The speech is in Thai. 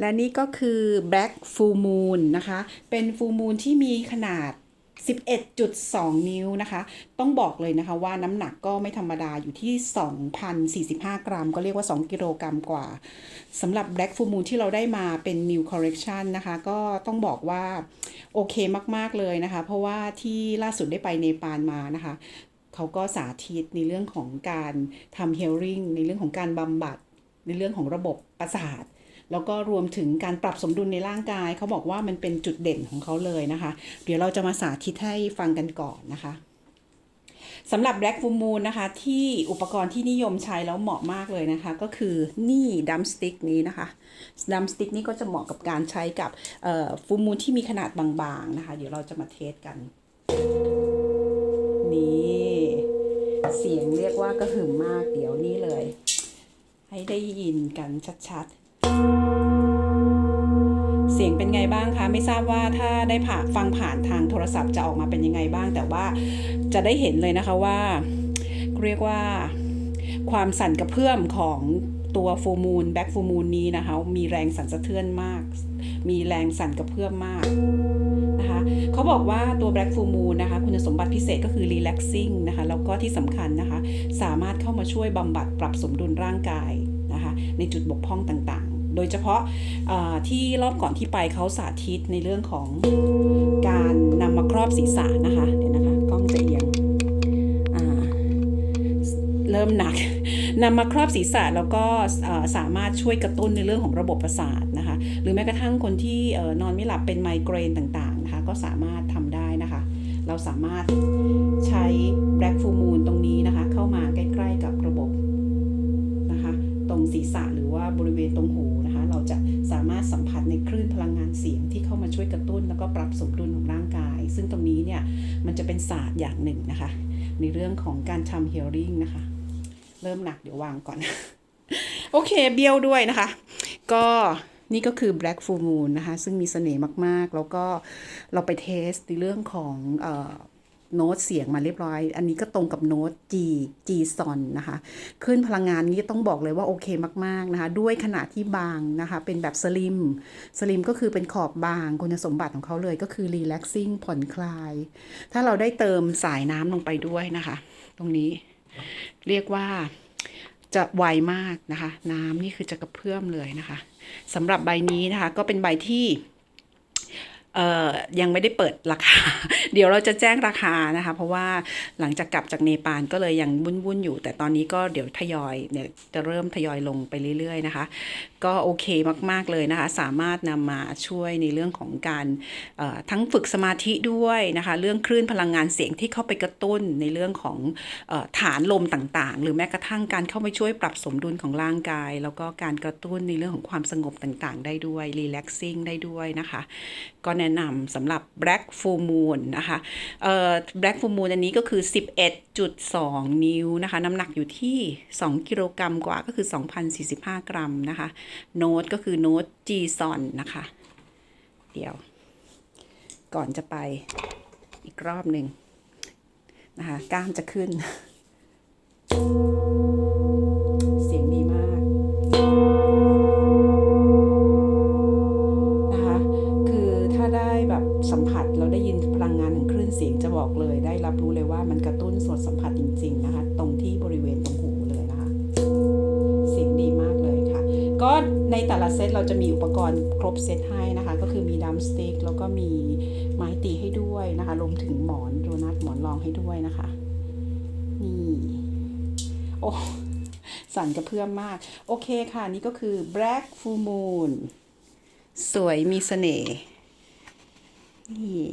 และนี่ก็คือ Black Full Moon นะคะ เป็น Full Moon ที่มีขนาด 11.2 นิ้วนะคะ ต้องบอกเลยนะคะว่าน้ำหนักก็ไม่ธรรมดาอยู่ที่ 2,045 กรัม ก็เรียกว่า 2 กิโลกรัมกว่าสำหรับ Black Full Moon ที่เราได้มาเป็น New Collection นะคะ ก็ต้องบอกว่า โอเคมาก ๆ เลยนะคะ เพราะว่าที่ล่าสุดได้ไปเนปาลมานะคะ เขาก็สาธิตในเรื่องของการทำ healing ในเรื่องของการบำบัดในเรื่องของระบบประสาท แล้วก็รวมถึงการปรับสมดุลในร่างกาย เขาบอกว่ามันเป็นจุดเด่นของเขาเลยนะคะ เดี๋ยวเราจะมาสาธิตให้ฟังกันก่อนนะคะสำหรับ Black Full Moon นะคะ ที่อุปกรณ์ที่นิยมใช้แล้วเหมาะมากเลยนะคะ ก็คือนี่ดัมสติ๊กนี้นะคะดัมสติ๊กนี้ก็จะเหมาะกับการใช้กับฟูมูลที่มีขนาดบางๆนะคะ เดี๋ยวเราจะมาเทสกัน นี่เสียงเรียกว่ากระหึ่มมากเดี๋ยวนี้เลย ให้ได้ยินกันชัดๆ เสียงเป็นไงบ้างคะ ไม่ทราบว่าถ้าได้ผ่าฟังผ่านทางโทรศัพท์จะออกมาเป็นยังไงบ้าง แต่ว่าจะได้เห็นเลยนะคะว่า เรียกว่าความสั่นกระเพื่อมของตัวฟูมูลแบ็กฟูมูลนี้นะคะ มีแรงสั่นสะเทือนมาก มีแรงสั่นกระเพื่อมมากนะคะเขาบอกว่าตัว Black Full Moon นะคะ คุณสมบัติพิเศษก็คือ relaxing นะคะ แล้วก็ที่สำคัญนะคะ สามารถเข้ามาช่วยบำบัดปรับสมดุลร่างกายนะคะ ในจุดบกพร่องต่าง โดยเฉพาะที่รอบก่อนที่ไปเขาสาธิตในเรื่องของการนำมาครอบศีรษะนะคะ เดี๋ยวนะคะกล้องจะเอียงเริ่มหนักนำมาครอบศีรษะแล้วก็สามารถช่วยกระตุ้นในเรื่องของระบบประสาทนะคะ หรือแม้กระทั่งคนที่นอนไม่หลับเป็นไมเกรนต่างๆนะคะ ก็สามารถทำได้นะคะ เราสามารถใช้ Black Full Moon ตรงนี้นะคะ เข้ามาใกล้ ๆกับระบบนะคะ ตรงศีรษะหรือว่าบริเวณตรงหู จะสามารถสัมผัสในคลื่นพลังงานเสียงที่เข้ามาช่วยกระตุ้น แล้วก็ปรับสมดุลของร่างกาย ซึ่งตรงนี้เนี่ยมันจะเป็นศาสตร์อย่างหนึ่งนะคะ ในเรื่องของการทำ healing นะคะ เริ่มหนักเดี๋ยววางก่อน โอเคเบี้ยวด้วยนะคะ ก็นี่ก็คือ Black Full Moon นะคะ ซึ่งมีเสน่ห์มาก ๆ แล้วก็เราไปเทสในเรื่องของ โน้ตเสียงมาเรียบร้อย อันนี้ก็ตรงกับโน้ต G G ซอนนะคะขึ้นพลังงานนี้ต้องบอกเลยว่าโอเคมากๆนะคะด้วยขนาดที่บางนะคะเป็นแบบสลิมสลิมก็คือเป็นขอบบางคุณสมบัติของเขาเลยก็คือ relaxing ผ่อนคลาย ถ้าเราได้เติมสายน้ำลงไปด้วยนะคะ ตรงนี้เรียกว่าจะไวมากนะคะ น้ำนี่คือจะกระเพื่อมเลยนะคะสำหรับใบนี้นะคะ ก็เป็นใบที่ ยังไม่ได้เปิดราคา เดี๋ยวเราจะแจ้งราคานะคะ เพราะว่าหลังจากกลับจากเนปาลก็เลยยังวุ่นๆอยู่ แต่ตอนนี้ก็เดี๋ยวทยอยเนี่ยจะเริ่มทยอยลงไปเรื่อยๆนะคะ ก็โอเคมากๆเลยนะคะ สามารถนำมาช่วยในเรื่องของการทั้งฝึกสมาธิด้วยนะคะ เรื่องคลื่นพลังงานเสียงที่เข้าไปกระตุ้นในเรื่องของอฐานลมต่างๆ หรือแม้กระทั่งการเข้าไปช่วยปรับสมดุลของร่างกาย แล้วก็การกระตุ้นในเรื่องของความสงบต่างๆ ได้ด้วย relaxing ได้ด้วยนะคะก็แนะนำสำหรับ Black Full Moon นะคะเอ่อ Black Full Moon อันนี้ก็คือ 11.2 นิ้วนะคะ น้ำหนักอยู่ที่ 2 กิโลกรัมกว่าก็คือ 2,045 กรัมนะคะ โน้ตก็คือโน้ต G ซอนนะคะ เดี๋ยว ก่อนจะไปอีกรอบหนึ่งนะคะก้ามจะขึ้น บอกเลยได้รับรู้เลยว่ามันกระตุ้นส่วนสัมผัสจริง ๆ นะคะ ตรงที่บริเวณตรงหูเลยนะคะเสียงดีมากเลยค่ะ ก็ในแต่ละเซตเราจะมีอุปกรณ์ครบเซตให้นะคะ ก็คือมีดัมสติ๊กแล้วก็มีไม้ตีให้ด้วยนะคะรวมถึงหมอนโดนัทหมอนรองให้ด้วยนะคะ นี่ โอ้สั่นกระเพื่อมมาก โอเคค่ะ นี่ก็คือ Black Full Moon สวยมีเสน่ห์นี่